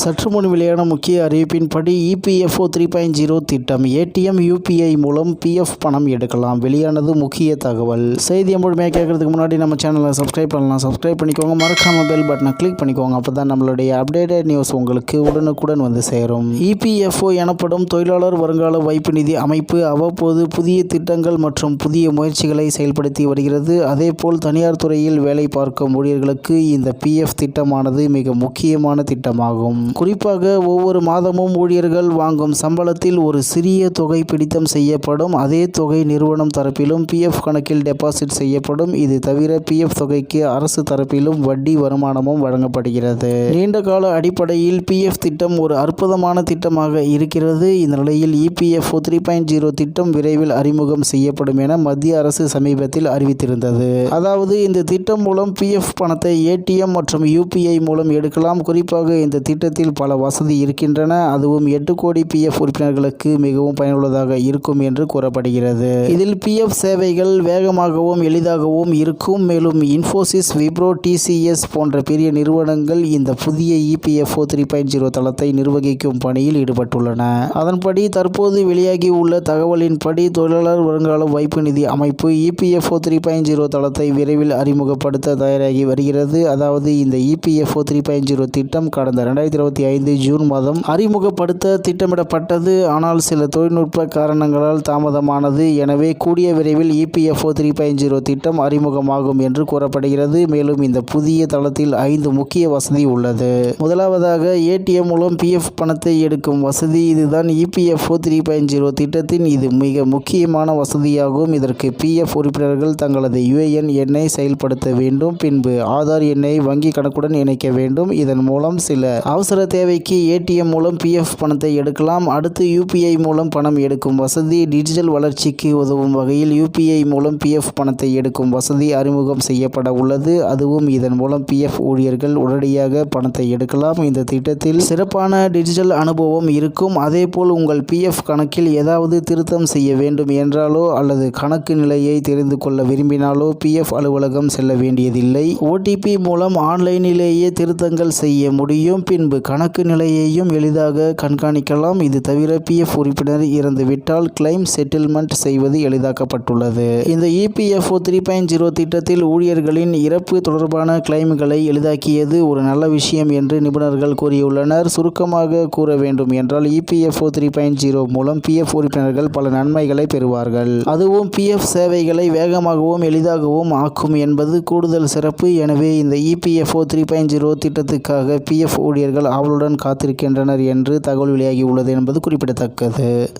சற்று முன் வெளியான முக்கிய அறிவிப்பின்படி EPFO three point zero oh திட்டம் ஏடிஎம் யூபிஐ மூலம் பிஎஃப் பணம் எடுக்கலாம். வெளியானது முக்கிய தகவல். செய்தியை முழுமையாக கேட்கறதுக்கு முன்னாடி நம்ம சேனலை சப்ஸ்கிரைப் பண்ணலாம். சப்ஸ்கிரைப் பண்ணிக்கோங்க. மறக்காம பெல் பட்டனை கிளிக் பண்ணிக்கோங்க. அப்போ தான் நம்மளுடைய அப்டேட்டட் நியூஸ் உங்களுக்கு உடனுக்குடன் வந்து சேரும். இபிஎஃப்ஓ எனப்படும் தொழிலாளர் வருங்கால வைப்பு நிதி அமைப்பு அவ்வப்போது புதிய திட்டங்கள் மற்றும் புதிய முயற்சிகளை செயல்படுத்தி வருகிறது. அதேபோல் தனியார் துறையில் வேலை பார்க்கும் ஊழியர்களுக்கு இந்த பிஎஃப் திட்டமானது மிக முக்கியமான திட்டமாகும். குறிப்பாக ஒவ்வொரு மாதமும் ஊழியர்கள் வாங்கும் சம்பளத்தில் ஒரு சிறிய தொகை பிடித்தம் செய்யப்படும். அதே தொகை நிறுவனம் தரப்பிலும் பிஎஃப் கணக்கில் டெபாசிட் செய்யப்படும். இது தவிர பிஎஃப் தொகைக்கு அரசு தரப்பிலும் வட்டி வருமானமும் வழங்கப்படுகிறது. நீண்ட கால அடிப்படையில் பிஎஃப் திட்டம் ஒரு அற்புதமான திட்டமாக இருக்கிறது. இந்த நிலையில் இபிஎஃப்ஓ த்ரீ பாயிண்ட் ஜீரோ திட்டம் விரைவில் அறிமுகம் செய்யப்படும் என மத்திய அரசு சமீபத்தில் அறிவித்திருந்தது. அதாவது இந்த திட்டம் மூலம் பிஎஃப் பணத்தை ஏடிஎம் மற்றும் யூபிஐ மூலம் எடுக்கலாம். குறிப்பாக இந்த திட்டத்தில் பல வசதி இருக்கின்றன. அதுவும் எட்டு கோடி பிஎஃப் உறுப்பினர்களுக்கு மிகவும் பயனுள்ளதாக இருக்கும் என்று கூறப்படுகிறது. இதில் பிஎஃப் சேவைகள் வேகமாகவும் எளிதாகவும் இருக்கும். மேலும் இன்ஃபோசிஸ் விப்ரோ டிசிஎஸ் போன்ற பெரிய நிறுவனங்கள் இந்த புதிய இபிஎஃப்ஓ த்ரீ பாயிண்ட் ஜீரோ தளத்தை நிர்வகிக்கும் பணியில் ஈடுபட்டுள்ளன. அதன்படி தற்போது வெளியாகி உள்ள தகவலின்படி தொழிலாளர் வருங்கால வைப்பு நிதி அமைப்பு இபிஎஃப்ஓ த்ரீ பாயிண்ட் ஜீரோ தளத்தை விரைவில் அறிமுகப்படுத்த தயாராகி வருகிறது. அதாவது இந்த இபிஎஃப்ஓ த்ரீ பாயிண்ட் ஜீரோ திட்டம் கடந்த ரெண்டாயிரத்தி இருபத்தி ஐந்து ஜூன் மாதம் அறிமுகப்படுத்த திட்டமிடப்பட்டது. ஆனால் சில தொழில்நுட்ப காரணங்களால் தாமதமானது. எனவே கூடிய விரைவில் இபிஎஃப்ஓ த்ரீ பாயிண்ட் ஜீரோ திட்டம் அறிமுகமாகும் என்று கூறப்படுகிறது. மேலும் இந்த புதிய தளத்தில் ஐந்து முக்கிய வசதி உள்ளது. முதலாவதாக ஏடிஎம் மூலம் பிஎஃப் பணத்தை எடுக்கும் வசதி. இதுதான் இபிஎஃப்ஓ த்ரீ பாயிண்ட் ஜீரோ திட்டத்தின் இது மிக முக்கியமான வசதியாகும். இதற்கு பிஎஃப் உறுப்பினர்கள் தங்களது யுஏஎன் எண்ணை செயல்படுத்த வேண்டும். பின்பு ஆதார் எண்ணை வங்கி கணக்குடன் இணைக்க வேண்டும். இதன் மூலம் சில அவசர தேவைக்கு ஏடிஎம் மூலம் பிஎஃப் பணத்தை எடுக்கலாம். அடுத்து யூபிஐ மூலம் பணம் எடுக்கும் வசதி. டிஜிட்டல் வளர்ச்சிக்கு உதவும் வகையில் யூபிஐ மூலம் பிஎஃப் பணத்தை எடுக்கும் வசதி அறிமுகம் செய்யப்பட உள்ளது. அதுவும் இதன் மூலம் பிஎஃப் ஊழியர்கள் உடனடியாக பணத்தை எடுக்கலாம். இந்த திட்டத்தில் சிறப்பான டிஜிட்டல் அனுபவம் இருக்கும். அதேபோல் உங்கள் பிஎஃப் கணக்கில் ஏதாவது திருத்தம் செய்ய வேண்டும் என்றாலோ அல்லது கணக்கு நிலையை தெரிந்து கொள்ள விரும்பினாலோ பிஎஃப் அலுவலகம் செல்ல வேண்டியதில்லை. ஓடிபி மூலம் ஆன்லைனிலேயே திருத்தங்கள் செய்ய முடியும். பின்பு கணக்கு நிலையையும் எளிதாக கண்காணிக்கலாம். இது தவிர பிஎஃப் உறுப்பினர் இறந்துவிட்டால் கிளைம் செட்டில்மெண்ட் செய்வது எளிதாக்கப்பட்டுள்ளது. இந்த இபிஎஃப்ஓ த்ரீ பாயிண்ட் ஜீரோ திட்டத்தில் ஊழியர்களின் இறப்பு தொடர்பான கிளைம்களை எளிதாக்கியது ஒரு நல்ல விஷயம் என்று நிபுணர்கள் கூறியுள்ளனர். சுருக்கமாக கூற வேண்டும் என்றால் இபிஎஃப்ஓ த்ரீ பாயிண்ட் ஜீரோ மூலம் பிஎஃப் உறுப்பினர்கள் பல நன்மைகளை பெறுவார்கள். அதுவும் பிஎஃப் சேவைகளை வேகமாகவும் எளிதாகவும் ஆக்கும் என்பது கூடுதல் சிறப்பு. எனவே இந்த இபிஎஃப்ஓ த்ரீ பாயிண்ட் ஜீரோ திட்டத்துக்காக பிஎஃப் ஊழியர்கள் ஆவலுடன் காத்திருக்கின்றனர் என்று தகவல் வெளியாகி உள்ளது என்பது குறிப்பிடத்தக்கது.